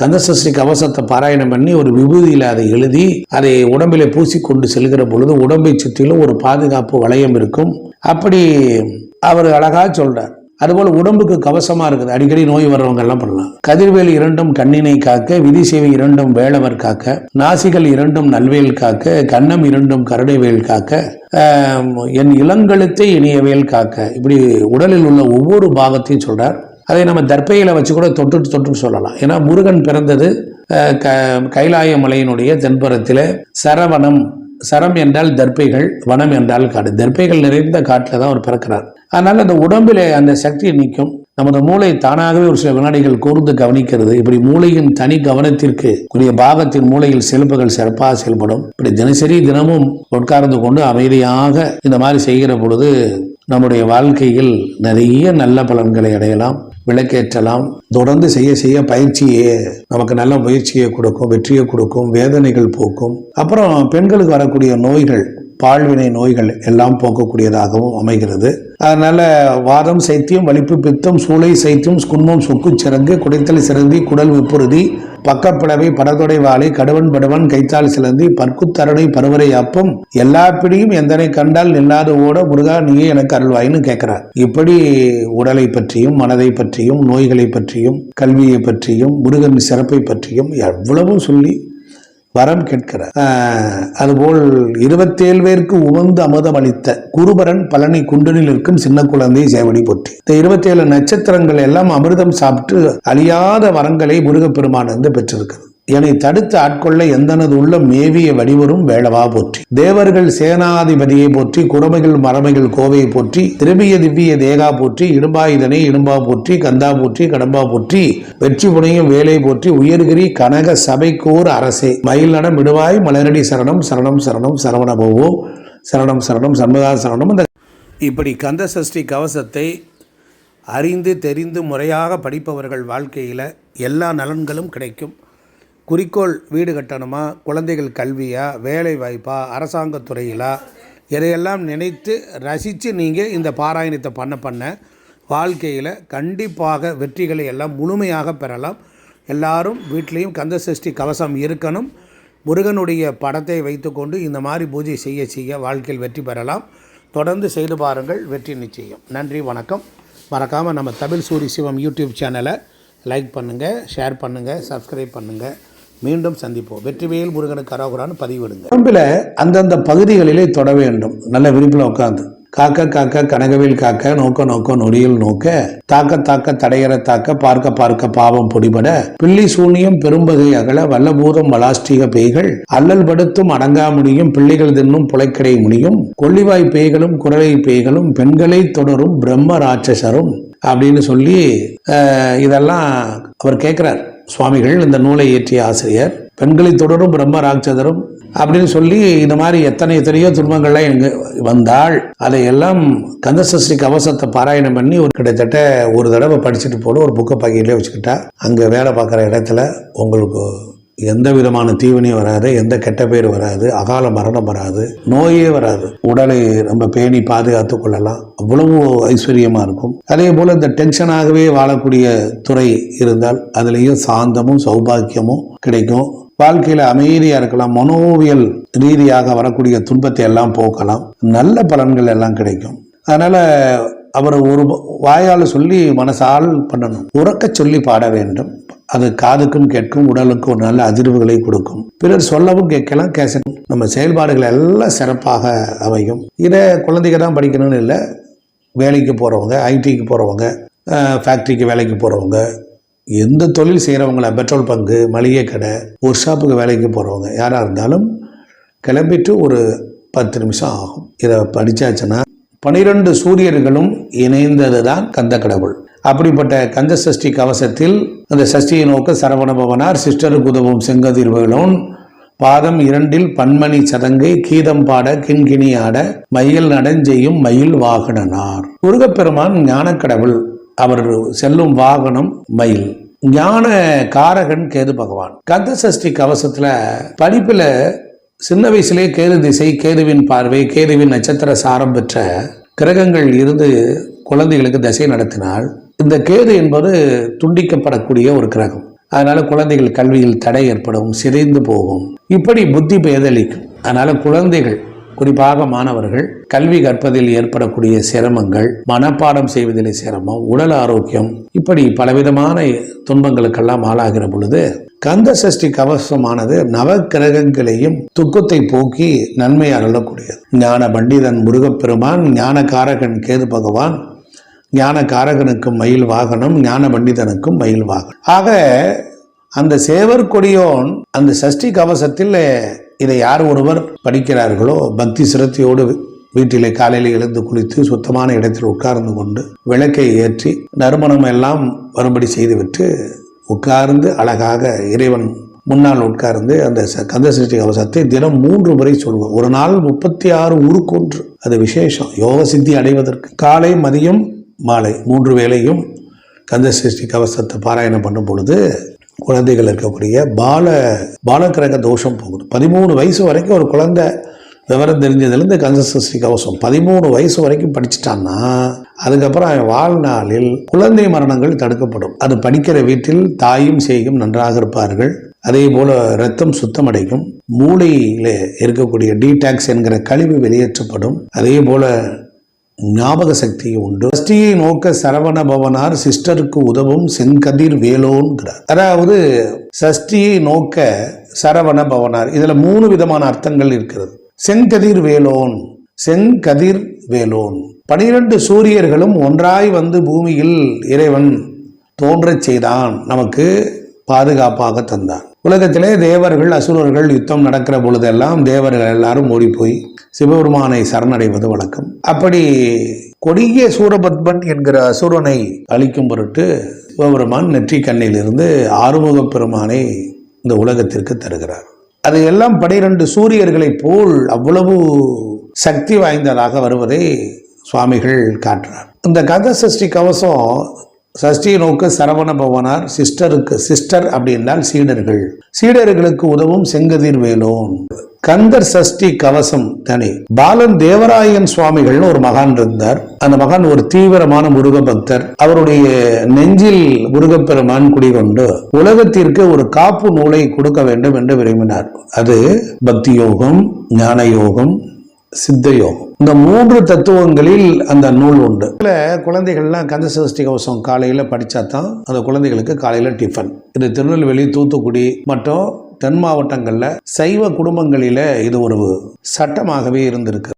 கந்தசஷ்டி கவசத்தை பாராயணம் பண்ணி ஒரு விபூதியில் அதை எழுதி அதை உடம்பிலே பூசிக்கொண்டு செல்கிற பொழுது உடம்பை சுற்றிலும் ஒரு பாதுகாப்பு வளையம் இருக்கும். அப்படி அவர் அழகா சொல்றார். அதுபோல் உடம்புக்கு கவசமா இருக்குது. அடிக்கடி நோய் வர்றவங்க எல்லாம் பண்ணலாம். கதிர்வேல் இரண்டும் கண்ணினை காக்க விதி சேவை இரண்டும் வேளவர் காக்க நாசிகள் இரண்டும் நல்வேல் காக்க கன்னம் இரண்டும் கருணைவேல் காக்க என் இளங்கழுத்தை இனியவேல் காக்க. இப்படி உடலில் உள்ள ஒவ்வொரு பாகத்தையும் சொல்றார். அதை நம்ம தர்பையில் வச்சு கூட தொட்டு தொட்டு சொல்லலாம். ஏன்னா முருகன் பிறந்தது க கைலாய மலையினுடைய தென்புறத்தில் சரவணம் சரம் என்றால் தர்ப்பைகள் வனம் என்றால் காடு. தர்ப்பைகள் நிறைந்த காட்டில் தான் அவர் பிறக்கிறார். அதனால அந்த உடம்பில் அந்த சக்தி நிற்கும் நமது மூளை தானாகவே ஒரு சில வினாடிகள் கூர்ந்து கவனிக்கிறது. இப்படி மூளையின் தனி கவனத்திற்கு உரிய பாகத்தின் மூளையில் செலுப்புகள் சிறப்பாக செயல்படும். இப்படி தினசரி தினமும் உட்கார்ந்து கொண்டு அமைதியாக இந்த மாதிரி செய்கிற பொழுது நம்முடைய வாழ்க்கையில் நிறைய நல்ல பலன்களை அடையலாம். விளக்கேற்றலாம். தொடர்ந்து செய்ய செய்ய பயிற்சியே நமக்கு நல்ல முயற்சியை கொடுக்கும் வெற்றியை கொடுக்கும் வேதனைகள் போக்கும். அப்புறம் பெண்களுக்கு வரக்கூடிய நோய்கள் பால்வினை நோய்கள் எல்லாம் போக்கக்கூடியதாகவும் அமைகிறது. அதனால வாதம் சைத்தியம் வலிப்பு பித்தம் சூளை சைத்தியம் குன்மம் சொக்கு சிறங்கு குடைத்தல் சிறந்தி குடல் விப்புறுதி பக்கப்பிளவை படதொடை வாழை கடுவன் படுவன் கைத்தால் சிலந்தி பற்குத்தரணை பருவரை அப்பம் எல்லா பிடியும் எந்தனை கண்டால் நில்லாது ஓட முருகா நீயே எனக்கு அருள்வாயின்னு கேட்கிறார். இப்படி உடலை பற்றியும் மனதை பற்றியும் நோய்களை பற்றியும் கல்வியை பற்றியும் முருகன் சிறப்பை பற்றியும் எவ்வளவும் சொல்லி வரம் கேட்கிறார். அதுபோல் இருபத்தேழு பேருக்கு உவந்து அமுதம் அளித்த குருபரன் பழனி குண்டனில் இருக்கும் சின்ன குழந்தை சேவடி போற்றி. இந்த இருபத்தேழு நட்சத்திரங்கள் எல்லாம் அமிர்தம் சாப்பிட்டு அழியாத வரங்களை முருகப்பெருமான் வந்து பெற்றிருக்கிறது என்னை தடுத்து ஆட்கொள்ள எந்தனது உள்ள மேவிய வடிவரும் வேளவா போற்றி. தேவர்கள் சேனாதிபதியை போற்றி குறமைகள் மரமைகள் கோவையை போற்றி திரும்பிய திவ்ய தேகா போற்றி இடும்பாயுதனை இடும்பா போற்றி கந்தா போற்றி கடம்பா போற்றி வெற்றி புனையும் வேலை போற்றி உயர்கிரி கனக சபைக்கோர் அரசே. மயில் நடம் விடுவாய் மலரடி சரணம் சரணம் சரணம் சரவணபவோ சரணம் சரணம் சண்முகா சரணம். இந்த இப்படி கந்த சஷ்டி கவசத்தை அறிந்து தெரிந்து முறையாக படிப்பவர்கள் வாழ்க்கையில் எல்லா நலன்களும் கிடைக்கும். குறிக்கோள் வீடு கட்டணுமா? குழந்தைகள் கல்வியா? வேலை வாய்ப்பா? அரசாங்கத் துறையிலா? இதையெல்லாம் நினைத்து ரசித்து நீங்கள் இந்த பாராயணத்தை பண்ண பண்ண வாழ்க்கையில் கண்டிப்பாக வெற்றிகளை எல்லாம் முழுமையாக பெறலாம். எல்லாரும் வீட்லேயும் கந்த சஷ்டி கவசம் இருக்கணும். முருகனுடைய படத்தை வைத்துக்கொண்டு இந்த மாதிரி பூஜை செய்ய செய்ய வாழ்க்கையில் வெற்றி பெறலாம். தொடர்ந்து செய்து பாருங்கள் வெற்றி நிச்சயம். நன்றி வணக்கம். மறக்காமல் நம்ம தமிழ் சூரி சிவம் யூடியூப் சேனலை லைக் பண்ணுங்கள் ஷேர் பண்ணுங்கள் சப்ஸ்கிரைப் பண்ணுங்கள் மீண்டும் சந்திப்போம். வெற்றிவேல் முருகனுக்கு அரோகரான்னு பதிவிடுங்க. உடம்பில் அந்தந்த பகுதிகளிலே தொட வேண்டும். நல்ல விரிப்பில் உட்காந்து காக்க காக்க கனகவேல் காக்க நோக்க நோக்க நொடியில் நோக்க தாக்க தாக்க தடையற தாக்க பார்க்க பார்க்க பாவம் பொடிபட பில்லி சூனியம் பெரும்பகை அகல வல்லபூதம் வலாஷ்டிக பேய்கள் அல்லல் படுத்தும் அடங்கா முடியும் பிள்ளைகள் தின்னும் புலைக்கடை முடியும் கொள்ளிவாய் பேய்களும் குரலை பேய்களும் பெண்களை தொடரும் பிரம்ம ராட்சசரும் அப்படின்னு சொல்லி இதெல்லாம் அவர் கேட்கிறார் சுவாமிகள் இந்த நூலை இயற்றிய ஆசிரியர் பெண்களை தொடரும் பிரம்ம ராட்சதரும் அப்படின்னு சொல்லி இந்த மாதிரி எத்தனை எத்தனையோ துன்பங்கள்லாம் இங்கு வந்தால் அதையெல்லாம் கந்தசஷ்டி கவசத்தை பாராயணம் பண்ணி ஒரு கிட்டத்தட்ட ஒரு தடவை படிச்சுட்டு போட ஒரு புக்கை பாக்கெட்லேயே வச்சுக்கிட்டா அங்கே வேலை பார்க்குற இடத்துல உங்களுக்கு எந்த விதமான தீவினையும் வராது எந்த கெட்ட பேர் வராது அகால மரணம் வராது நோயே வராது. உடலை நம்ம பேணி பாதுகாத்து கொள்ளலாம். அவ்வளவு ஐஸ்வர்யமாக இருக்கும். அதே போல் இந்த டென்ஷனாகவே வாழக்கூடிய துறை இருந்தால் அதுலேயும் சாந்தமும் சௌபாக்கியமும் கிடைக்கும். வாழ்க்கையில் அமைதியாக இருக்கலாம். மனோவியல் ரீதியாக வரக்கூடிய துன்பத்தை எல்லாம் போக்கலாம். நல்ல பலன்கள் எல்லாம் கிடைக்கும். அதனால் அவர் ஒரு வாயால் சொல்லி மனசால் பண்ணணும். உறக்க சொல்லி பாட வேண்டும். அது காதுக்கும் கேட்கும் உடலுக்கும் ஒரு நல்ல அதிர்வுகளை கொடுக்கும். பிறர் சொல்லவும் கேட்கலாம் கேசட் நம்ம செயல்பாடுகள் எல்லாம் சிறப்பாக அமையும். இதை குழந்தைங்க தான் படிக்கணும்னு இல்லை. வேலைக்கு போகிறவங்க ஐடிக்கு போகிறவங்க ஃபேக்ட்ரிக்கு வேலைக்கு போகிறவங்க எந்த தொழில் செய்கிறவங்கள பெட்ரோல் பங்கு மளிகை கடை ஒர்க் ஷாப்புக்கு வேலைக்கு போகிறவங்க யாராக இருந்தாலும் கிளம்பிட்டு ஒரு பத்து நிமிஷம் ஆகும். இதை படித்தாச்சுன்னா பனிரெண்டு சூரியர்களும் இணைந்தது தான் கந்த கடவுள். அப்படிப்பட்ட கந்த சஷ்டி கவசத்தில் அந்த சஷ்டியை நோக்க சரவண பவனார் சிஸ்டருக்கு உதவும் செங்கதிர்வுகளோன் பாதம் இரண்டில் பன்மணி சதங்கை கீதம் பாட கிண்கிணி ஆட மயில் நடஞ்செய்யும் மயில் வாகனனார். முருகப்பெருமான் ஞானக்கடவுள் அவர் செல்லும் வாகனம் மயில். ஞான காரகன் கேது பகவான். கந்த சஷ்டி கவசத்துல படிப்புல சின்ன வயசுலேயே கேது திசை கேதுவின் பார்வை கேதுவின் நட்சத்திர சாரம் பெற்ற கிரகங்கள் இருந்து குழந்தைகளுக்கு திசை நடத்தினால் இந்த கேது என்பது துண்டிக்கப்படக்கூடிய ஒரு கிரகம். அதனால குழந்தைகள் கல்வியில் தடை ஏற்படும் சிதைந்து போகும். இப்படி புத்தி பேதளிக்கும் அதனால குழந்தைகள் குறிப்பாக மாணவர்கள் கல்வி கற்பதில் ஏற்படக்கூடிய சிரமங்கள் மனப்பாடம் செய்வதிலே சிரமம் உடல் ஆரோக்கியம் இப்படி பலவிதமான துன்பங்களுக்கெல்லாம் ஆளாகிற பொழுது கந்த சஷ்டி கவசமானது நவ கிரகங்களையும் துக்கத்தை போக்கி நன்மை அருளக்கூடியது. ஞான பண்டிதன் முருகப்பெருமான் ஞானகாரகன் கேது பகவான் ஞான காரகனுக்கும் மயில் வாகனம் ஞான பண்டிதனுக்கும் மயில் வாகனம். ஆக அந்த சேவர் கொடியோன் அந்த சஷ்டி கவசத்தில் இதை யார் ஒருவர் படிக்கிறார்களோ பக்தி சிரத்தையோடு வீட்டிலே காலையில் எழுந்து குளித்து சுத்தமான இடத்தில் உட்கார்ந்து கொண்டு விளக்கை ஏற்றி நறுமணம் எல்லாம் வரும்படி செய்துவிட்டு உட்கார்ந்து அழகாக இறைவன் முன்னால் உட்கார்ந்து அந்த ச- கந்த சிருஷ்டி கவசத்தை தினம் மூன்று முறை சொல்வோம் ஒரு நாள் முப்பத்தி ஆறு உருக்கொன்று அது விசேஷம். யோக சித்தி அடைவதற்கு. காலை மதியம் மாலை மூன்று வேளையும் கந்த சஷ்டி கவசத்தை பாராயணம் பண்ணும் பொழுது குழந்தைகள் இருக்கக்கூடிய பால பாலக்கிரக தோஷம் போகுது. பதிமூணு வயசு வரைக்கும் ஒரு குழந்தை விவரம் தெரிஞ்சதுலேருந்து கந்த சஷ்டி கவசம் பதிமூணு வயசு வரைக்கும் படிச்சிட்டான்னா அதுக்கப்புறம் அவன் வாழ்நாளில் குழந்தை மரணங்கள் தடுக்கப்படும். அது படிக்கிற வீட்டில் தாயும் சேயும் நன்றாக இருப்பார்கள். அதே போல் ரத்தம் சுத்தமடையும். மூளையில் இருக்கக்கூடிய டீடாக்ஸ் என்கிற கழிவு வெளியேற்றப்படும். அதே போல் ஞாபக சக்தி உண்டு. சஷ்டியை நோக்க சரவண பவனார் சிஸ்டருக்கு உதவும் செங்கதிர் வேலோன்கிறார். அதாவது சஷ்டியை நோக்க சரவண பவனார். இதில் மூணு விதமான அர்த்தங்கள் இருக்கிறது. செங்கதிர் வேலோன் செங்கதிர் வேலோன். பனிரெண்டு சூரியர்களும் ஒன்றாய் வந்து பூமியில் இறைவன் தோன்றச் செய்தான். நமக்கு பாதுகாப்பாக தந்தான். உலகத்திலே தேவர்கள் அசுரர்கள் யுத்தம் நடக்கிற பொழுதெல்லாம் தேவர்கள் எல்லாரும் ஓடி போய் சிவபெருமானை சரணடைவது வழக்கம். அப்படி கொடிய சூரபத்மன் என்கிற அசுரனை அழிக்கும் பொருட்டு சிவபெருமான் நெற்றி கண்ணிலிருந்து ஆறுமுக பெருமானை இந்த உலகத்திற்கு தருகிறார். அது எல்லாம் பனிரெண்டு சூரியர்களைப் போல் அவ்வளவு சக்தி வாய்ந்ததாக வருவதை சுவாமிகள் காட்டுறார். இந்த கந்த சஷ்டி கவசம் சஷ்டியை நோக்க சரவண பவனார் சிஸ்டருக்கு சிஸ்டர் அப்படின்னால் சீடர்கள். சீடர்களுக்கு உதவும் செங்கதிர் வேலோன். கந்தர் சஷ்டி கவசம் தனி. பாலன் தேவராயன் சுவாமிகள்னு ஒரு மகான் இருந்தார். அந்த மகான் ஒரு தீவிரமான முருக பக்தர் அவருடைய நெஞ்சில் முருகப்பெருமான் குடிகொண்டு உலகத்திற்கு ஒரு காப்பு நூலை கொடுக்க வேண்டும் என்று விரும்பினார். அது பக்தி யோகம் ஞான யோகம் சித்தயோகம். இந்த மூன்று தத்துவங்களில் அந்த நூல் உண்டு. இதுல குழந்தைகள்லாம் கந்த சஷ்டி கவசம் காலையில் படித்தா தான் அந்த குழந்தைகளுக்கு காலையில் டிஃபன் இது திருநெல்வேலி தூத்துக்குடி மற்றும் தென் மாவட்டங்களில் சைவ குடும்பங்களில் இது ஒரு சட்டமாகவே இருந்திருக்கு.